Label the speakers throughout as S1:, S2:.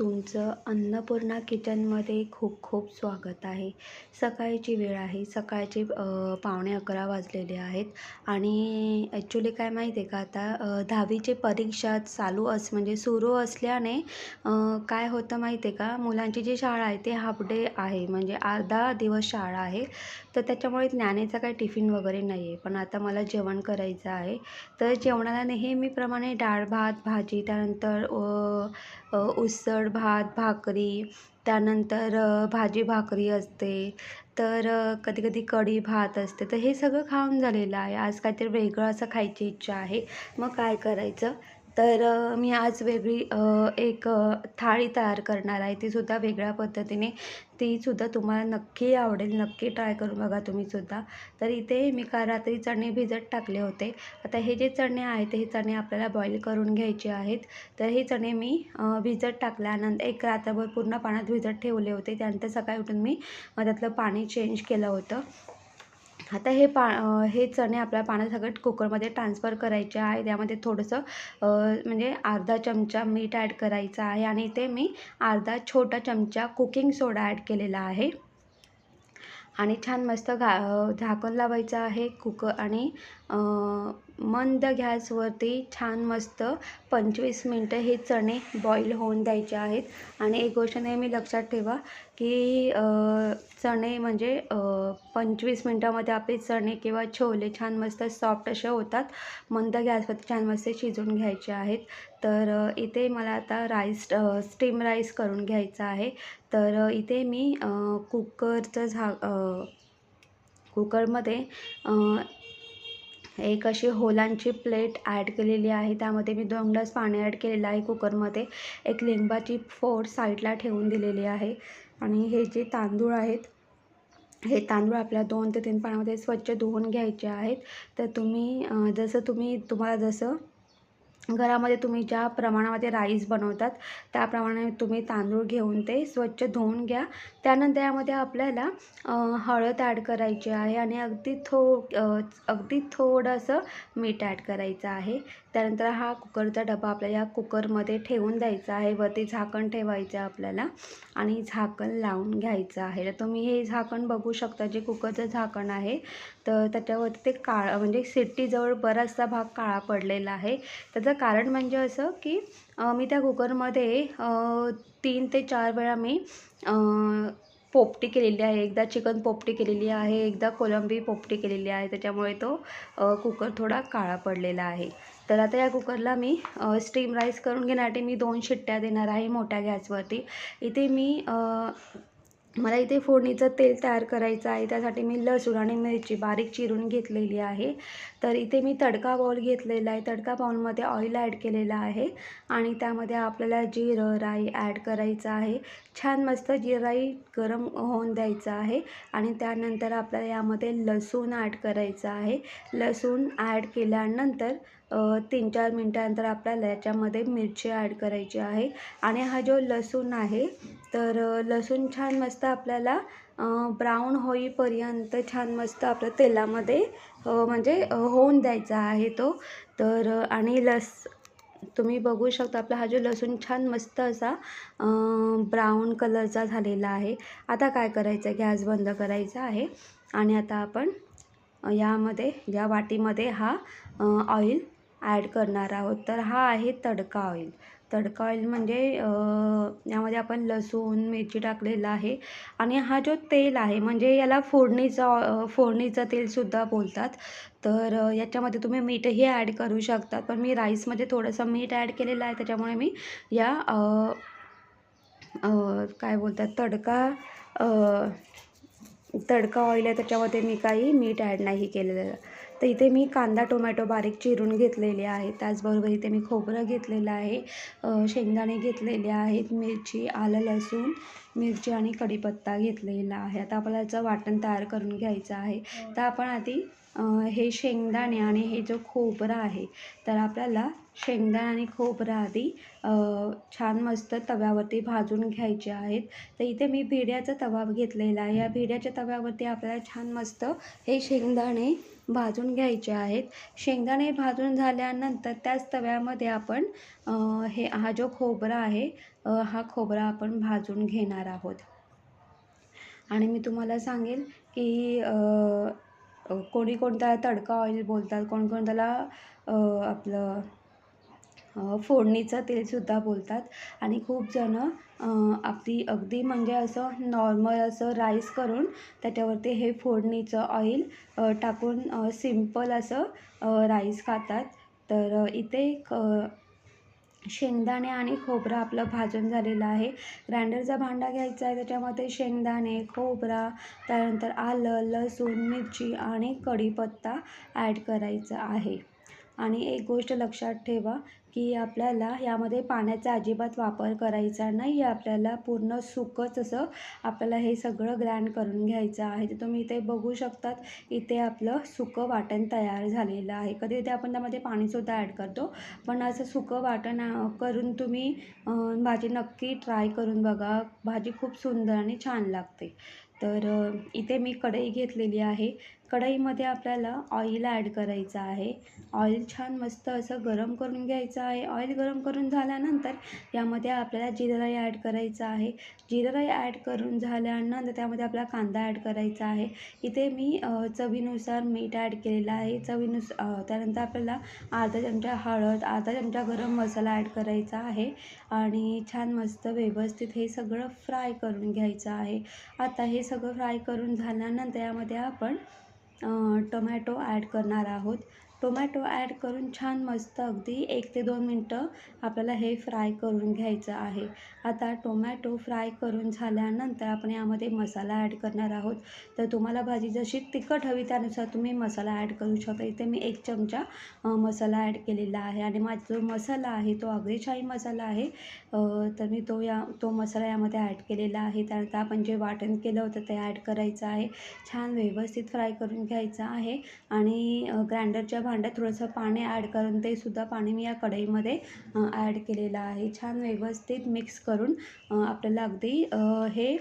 S1: तुमचं अन्नपूर्णा किचनमध्ये खूप खूप स्वागत आहे. सकाळची वेळ आहे. सकाळचे पावणे अकरा वाजलेले आहेत. आणि ॲक्च्युली काय माहिती आहे का आता दहावीची परीक्षा चालू अस म्हणजे सुरू असल्याने काय होतं माहिती आहे का? मुलांची जी शाळा आहे ते हाफ डे आहे. म्हणजे अर्धा दिवस शाळा आहे. तर त्याच्यामुळे ज्ञानेचा काही टिफिन वगैरे नाही आहे पण आता मला जेवण करायचं आहे. तर जेवणाला नेहमीप्रमाणे डाळ भात भाजी त्यानंतर उसळ भात भाकरी त्यानंतर भाजी भाकरी असते. तर कधीकधी कधी कधी कढी भात असते. तर हे सगळं खाऊन झालेलं आहे. आज काहीतरी वेगळं असं खायची इच्छा आहे. मग काय करायचं? तर मी आज वेगळी एक थाळी तयार करणार आहे. तीसुद्धा वेगळ्या पद्धतीने. तीसुद्धा तुम्हाला नक्की आवडेल. नक्की ट्राय करून बघा तुम्हीसुद्धा तर इथे मी का रात्री चणे भिजत टाकले होते. आता हे जे चणे आहेत हे चणे आपल्याला बॉईल करून घ्यायचे आहेत. तर हे चणे मी भिजत टाकल्यानंतर एक रात्रभर पूर्ण पाण्यात भिजत ठेवले होते. त्यानंतर सकाळी उठून मी त्यातलं पाणी चेंज केलं होतं. आता हे पा हे चणे आपल्या पाण्यासकट कुकरमध्ये ट्रान्सफर करायचे आहे. त्यामध्ये थोडंसं म्हणजे अर्धा चमचा मीठ ॲड करायचं आहे आणि इथे मी अर्धा छोटा चमचा कुकिंग सोडा ॲड केलेला आहे. आणि छान मस्त घा झाकण लावायचं आहे कुकर आणि मंद गॅसवरती छान मस्त पंचवीस मिनटं हे चणे बॉईल होऊन द्यायचे आहेत. आणि एक गोष्ट नेहमी लक्षात ठेवा की चणे म्हणजे पंचवीस मिनटामध्ये आपले चणे किंवा छोले छान मस्त सॉफ्ट असे होतात. मंद गॅसवरती छान मस्त शिजवून घ्यायचे आहेत. तर इथे मला आता राईस स्टीम राईस करून घ्यायचा आहे. तर इथे मी कुकरचं झा कुकरमध्ये एक अशी होलांची प्लेट ॲड केलेली आहे. त्यामध्ये मी दोन ग्लास पाणी ॲड केलेलं आहे कुकरमध्ये. एक लिंबाची फोड साईडला ठेवून दिलेली आहे. आणि हे जे तांदूळ आहेत हे तांदूळ आपल्या दोन ते तीन पाण्यामध्ये स्वच्छ धुवून घ्यायचे आहेत. तर तुम्ही जसं तुम्ही तुम्हाला जसं घरामध्ये तुम्ही ज्या प्रमाणामध्ये राईस बनवतात त्याप्रमाणे तुम्ही तांदूळ घेऊन ते स्वच्छ धुवून घ्या. त्यानंतर यामध्ये आपल्याला हळद ॲड करायची आहे आणि अगदी थो अगदी थोडंसं मीठ ॲड करायचं आहे. त्यानंतर हा कुकरचा डबा आपल्याला या कुकरमध्ये ठेवून द्यायचा आहे. वरती झाकण ठेवायचं आहे आपल्याला आणि झाकण लावून घ्यायचं आहे. तर तुम्ही हे झाकण बघू शकता जे कुकरचं झाकण आहे. तर त्याच्यावरती ते काळं म्हणजे सिट्टीजवळ बराचसा भाग काळा पडलेला आहे. त्याचं कारण म्हणजे असं की मी त्या कुकरमध्ये तीन ते चार वेळा मी पोपटी केलेली आहे. एकदा चिकन पोपटी केलेली आहे एकदा कोलंबी पोपटी केलेली आहे. त्याच्यामुळे तो कुकर थोडा काळा पडलेला आहे. तर आता या कुकरला मी स्टीम राईस करून घेण्यासाठी मी दोन शिट्ट्या देणार आहे मोठ्या गॅसवरती. इथे मी मला इथे फोडणीचं तेल तयार करायचं आहे. त्यासाठी मी लसूण आणि मिरची बारीक चिरून घेतलेली आहे. तर इथे मी तडका बाऊल घेतलेला आहे. तडका बाऊलमध्ये ऑइल ॲड केलेलं आहे. आणि त्यामध्ये आपल्याला जिरं राई ॲड करायचं आहे. छान मस्त जिराई राई गरम होऊन द्यायचं आहे. आणि त्यानंतर आपल्याला यामध्ये लसूण ॲड करायचं आहे. लसूण ॲड केल्यानंतर तीन चार मिनटानंतर आपल्याला याच्यामध्ये मिरची ॲड करायची आहे. आणि हा जो लसूण आहे तर लसूण छान मस्त आपल्याला ब्राऊन होईपर्यंत छान मस्त आपल्या तेलामध्ये म्हणजे होऊन द्यायचा आहे तो. तर आणि लस तुम्ही बघू शकता आपला हा जो लसूण छान मस्त असा ब्राऊन कलरचा झालेला आहे. आता काय करायचं? गॅस बंद करायचा आहे. आणि आता आपण यामध्ये या वाटीमध्ये हा ऑइल ॲड करणार आहोत. तर हा आहे तडका ऑइल. तडका ऑइल म्हणजे यामध्ये आपण लसूण मिरची टाकलेलं आहे आणि हा जो तेल आहे म्हणजे याला फोडणीचा फोडणीचं तेलसुद्धा बोलतात. तर याच्यामध्ये तुम्ही मीठही ॲड करू शकतात. पण मी राईसमध्ये थोडंसं मीठ ॲड केलेलं आहे. त्याच्यामुळे मी या काय बोलतात तडका तडका ऑइल आहे. त्याच्यामध्ये मी काही मीठ ॲड नाही केलेलं. तर इथे मी कांदा टोमॅटो बारीक चिरून घेतलेले आहे त्याचबरोबर इथे मी खोबरं घेतलेलं आहे. शेंगदाणे घेतलेले आहेत. मिरची आलं लसूण मिरची आणि कढीपत्ता घेतलेला आहे. आता आपल्याला याचं वाटण तयार करून घ्यायचं आहे. तर आपण आधी हे शेंगदाणे आणि हे जो खोबरं आहे तर आपल्याला शेंगदाणे आणि खोबरं आधी छान मस्त तव्यावरती भाजून घ्यायचे आहेत. तर इथे मी भिड्याचा तवा घेतलेला आहे. या भिड्याच्या तव्यावरती आपल्याला छान मस्त हे शेंगदाणे भाजून घ्यायचे आहेत. शेंगदाणे भाजून झाल्यानंतर त्याच तव्यामध्ये आपण हे हा जो खोबरा आहे हा खोबरा आपण भाजून घेणार आहोत. आणि मी तुम्हाला सांगेल की कोणी कोणता तडका ऑइल बोलतात कोण त्याला आपलं फोडणीचं तेलसुद्धा बोलतात. आणि खूप जणं अगदी आपली अगदी म्हणजे असं नॉर्मल असं राईस करून त्याच्यावरती हे फोडणीचं ऑइल टाकून सिंपल असं राईस खातात. तर इथे क शेंगदाणे आणि खोबरं आपलं भाजून झालेलं आहे. ग्राइंडरचा भांडा घ्यायचा आहे त्याच्यामध्ये शेंगदाणे खोबरा त्यानंतर आलं लसूण मिरची आणि कढीपत्ता ॲड करायचा आहे. आणि एक गोष्ट लक्षात ठेवा की आपल्याला यामध्ये पाण्याचा अजिबात वापर करायचा नाही. आपल्याला पूर्ण सुकंच असं आपल्याला हे सगळं ग्रँड करून घ्यायचं आहे. तर तुम्ही इथे बघू शकतात इथे आपलं सुकं वाटण तयार झालेलं आहे. कधी इथे आपण त्यामध्ये पाणीसुद्धा ॲड करतो. पण असं सुकं वाटण करून तुम्ही भाजी नक्की ट्राय करून बघा. भाजी खूप सुंदर आणि छान लागते. तर इथे मी कढई घेतलेली आहे. कढईमध्ये आपल्याला ऑइल ॲड करायचं आहे. ऑइल छान मस्त असं गरम करून घ्यायचं आहे. ऑइल गरम करून झाल्यानंतर यामध्ये आपल्याला जिरा राई ॲड करायचं आहे. जिरा राई ॲड करून झाल्यानंतर त्यामध्ये आपला कांदा ॲड करायचा आहे. इथे मी चवीनुसार मीठ ॲड केलेलं आहे. चवीनुस त्यानंतर आपल्याला अर्धा चमचा हळद अर्धा चमचा गरम मसाला ॲड करायचा आहे. आणि छान मस्त व्यवस्थित हे सगळं फ्राय करून घ्यायचं आहे. आता हे सगळं फ्राय करून झाल्यानंतर यामध्ये आपण टोमॅटो ॲड करणार आहोत. टोमॅटो ॲड करून छान मस्त अगदी एक ते दोन मिनटं आपल्याला हे फ्राय करून घ्यायचं आहे. आता टोमॅटो फ्राय करून झाल्यानंतर आपण यामध्ये मसाला ॲड करणार आहोत. तर तुम्हाला भाजी जशी तिखट हवी त्यानुसार तुम्ही मसाला ॲड करू शकता. इथे मी एक चमचा मसाला ॲड केलेला आहे आणि माझा जो मसाला आहे तो आगरीशाही मसाला आहे. तर मी तो या तो मसाला यामध्ये ॲड केलेला आहे. त्यानंतर आपण जे वाटण केलं होतं ते ॲड करायचं आहे. छान व्यवस्थित फ्राय करून घ्यायचं आहे आणि ग्राइंडरच्या भांड्यात थोडंसं पाणी ॲड करून ते सुद्धा पाणी मी या कढईमध्ये ॲड केलेलं आहे. छान व्यवस्थित मिक्स करून आपल्याला अगदी हे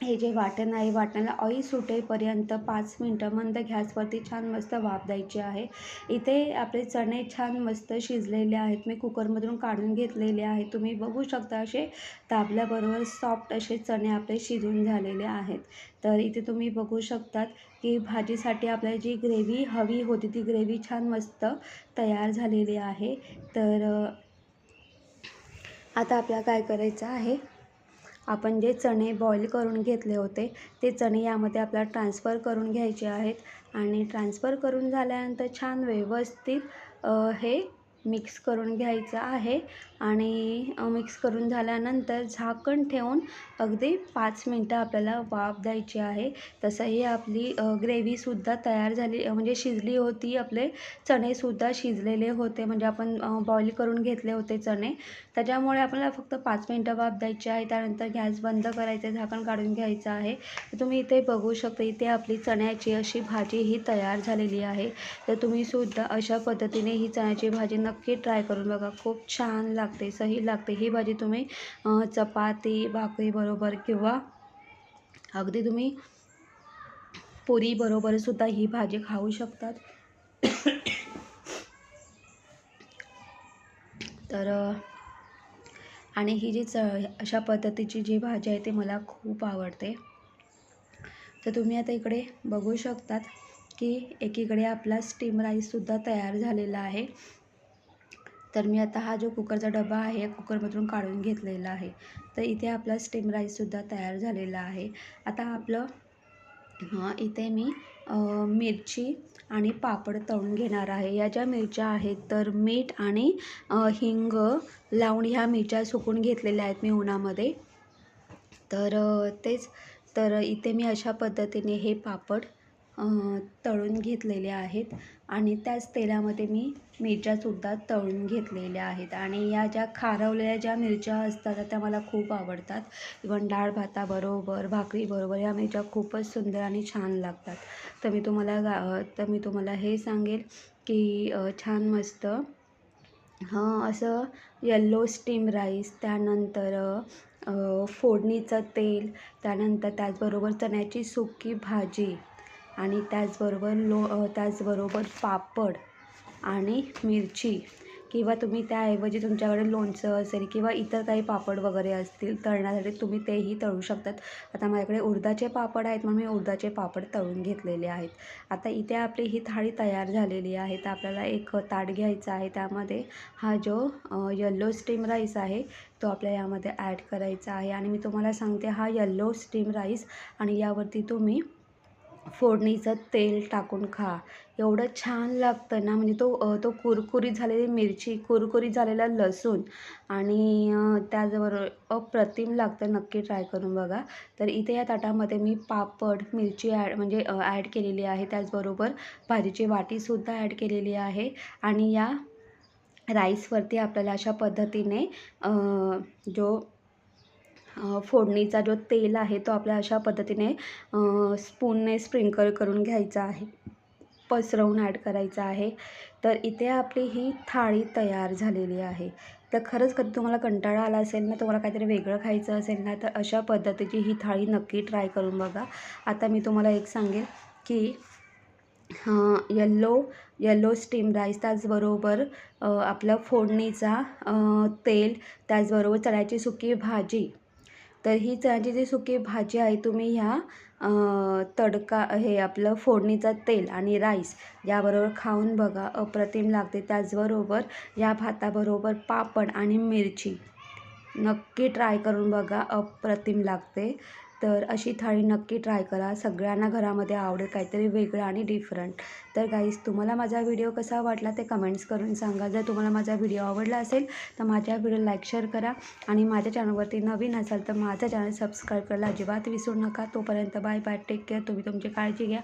S1: हे जे वाटण आहे वाटणाला ऑईल सुटेपर्यंत पाच मिनटं मंद गॅसवरती छान मस्त वाफ द्यायची आहे. इथे आपले चणे छान मस्त शिजलेले आहेत. मी कुकरमधून काढून घेतलेले आहे तुम्ही बघू शकता असे दाबल्याबरोबर सॉफ्ट असे चणे आपले शिजून झालेले आहेत. तर इथे तुम्ही बघू शकतात की भाजीसाठी आपल्याला जी ग्रेव्ही हवी होती ती ग्रेव्ही छान मस्त तयार झालेली आहे. तर आता आपल्याला काय करायचं आहे? आपण जे चणे बॉईल करून घेतले होते ते चणे यामध्ये आपल्याला ट्रान्सफर करून घ्यायचे आहेत. आणि ट्रान्सफर करून झाल्यानंतर छान व्यवस्थित हे मिक्स करून घ्यायचं आहे. आणि मिक्स करून झाल्यानंतर झाकण ठेवून अगदी पाच मिनटं आपल्याला वाफ द्यायची आहे. तसंही आपली ग्रेव्हीसुद्धा तयार झाली म्हणजे शिजली होती. आपले चणेसुद्धा शिजलेले होते. म्हणजे आपण बॉईल करून घेतले होते चणे. त्याच्यामुळे आपल्याला फक्त पाच मिनटं वाफ द्यायची आहे. त्यानंतर गॅस बंद करायचं झाकण काढून घ्यायचं आहे. तर तुम्ही इथे बघू शकता इथे आपली चण्याची अशी भाजी ही तयार झालेली आहे. तर तुम्ही सुद्धा अशा पद्धतीने ही चण्याची भाजी नक्की ट्राय करून बघा. खूप छान लागते सही लागते. ही भाजी तुम्ही चपाती भाकरीबरोबर किंवा अगदी तुम्ही पुरीबरोबर सुद्धा ही भाजी खाऊ शकतात. तर आणि ही जी च अशा पद्धतीची जी भाजी आहे ती मला खूप आवडते. तर तुम्ही आता इकडे बघू शकतात की एकीकडे आपला स्टीम राईससुद्धा तयार झालेला आहे. तर मी आता हा जो कुकरचा डबा आहे या कुकरमधून काढून घेतलेला आहे. तर इथे आपला स्टीम राईससुद्धा तयार झालेला आहे. आता आपलं इथे मी मिरची आणि पापड तळून घेणार आहे. या ज्या मिरच्या आहेत तर मीठ आणि हिंग लावून ह्या मिरच्या सुकून घेतलेल्या आहेत मी उन्हामध्ये. तर तेच तर इथे मी अशा पद्धतीने हे पापड तळून घेतलेले आहेत. आणि त्याच तेलामध्ये मी मिरच्यासुद्धा तळून घेतलेल्या आहेत. आणि या ज्या खारवलेल्या ज्या मिरच्या असतात त्या मला खूप आवडतात. इवन डाळ भाताबरोबर भाकरीबरोबर या मिरच्या खूपच सुंदर आणि छान लागतात. तर मी तुम्हाला गा तर मी तुम्हाला हे सांगेल की छान मस्त हां असं यल्लो स्टीम राईस त्यानंतर फोडणीचं तेल त्यानंतर त्याचबरोबर चण्याची सुकी भाजी आणि त्याचबरोबर लो त्याचबरोबर पापड आणि मिरची किंवा तुम्ही त्याऐवजी तुमच्याकडे लोणचं असेल किंवा इतर काही पापड वगैरे असतील तळण्यासाठी तुम्ही तेही तळू शकतात. आता माझ्याकडे उडदाचे पापड आहेत म्हणून मी उडदाचे पापड तळून घेतलेले आहेत. आता इथे आपली ही थाळी तयार झालेली आहे. तर आपल्याला एक ताट घ्यायचा आहे. त्यामध्ये हा जो यल्लो स्टीम राईस आहे तो आपल्या यामध्ये ॲड करायचा आहे. आणि मी तुम्हाला सांगते हा यल्लो स्टीम राईस आणि यावरती तुम्ही फोडणीचं तेल टाकून खा. एवढं छान लागतं ना म्हणजे तो तो कुरकुरीत झालेली मिरची कुरकुरीत झालेला लसूण आणि त्याचबरोबर अप्रतिम लागतं नक्की ट्राय करून बघा. तर इथे या ताटामध्ये मी पापड मिरची ॲड म्हणजे ॲड केलेली आहे. त्याचबरोबर भाजीची वाटीसुद्धा ॲड केलेली आहे. आणि या राईसवरती आपल्याला अशा पद्धतीने जो फोडणीचा जो तेल आहे तो आपल्या अशा पद्धतीने स्पूनने स्प्रिंकल करून घ्यायचा आहे. पसरवून ॲड करायचा आहे. तर इथे आपली ही थाळी तयार झालेली आहे. तर खरंच कधी तुम्हाला कंटाळा आला असेल ना तुम्हाला काहीतरी वेगळं खायचं असेल ना तर अशा पद्धतीची ही थाळी नक्की ट्राय करून बघा. आता मी तुम्हाला एक सांगेन की यल्लो यल्लो स्टीम राईस त्याचबरोबर आपलं फोडणीचा तेल त्याचबरोबर चण्याची सुकी भाजी तर ही चण्याची जी सुकी भाजी आहे तुम्ही ह्या तडका हे आपलं फोडणीचं तेल आणि राईस याबरोबर खाऊन बघा अप्रतिम लागते. त्याचबरोबर या भाताबरोबर पापड आणि मिरची नक्की ट्राय करून बघा अप्रतिम लागते. तर अशी थाळी नक्की ट्राय करा. सगळ्यांना घरामध्ये आवडेल काहीतरी वेगळं आणि डिफरंट तर गाईज तुम्हाला माझा व्हिडिओ कसा वाटला ते कमेंट्स करून सांगा. जर तुम्हाला माझा व्हिडिओ आवडला असेल तर माझ्या व्हिडिओ लाईक शेअर करा. आणि माझ्या चॅनलवरती नवीन असाल तर माझं चॅनल सबस्क्राईब करायला अजिबात विसरू नका. तोपर्यंत बाय बाय टेक केअर तुम्ही तुमची काळजी घ्या.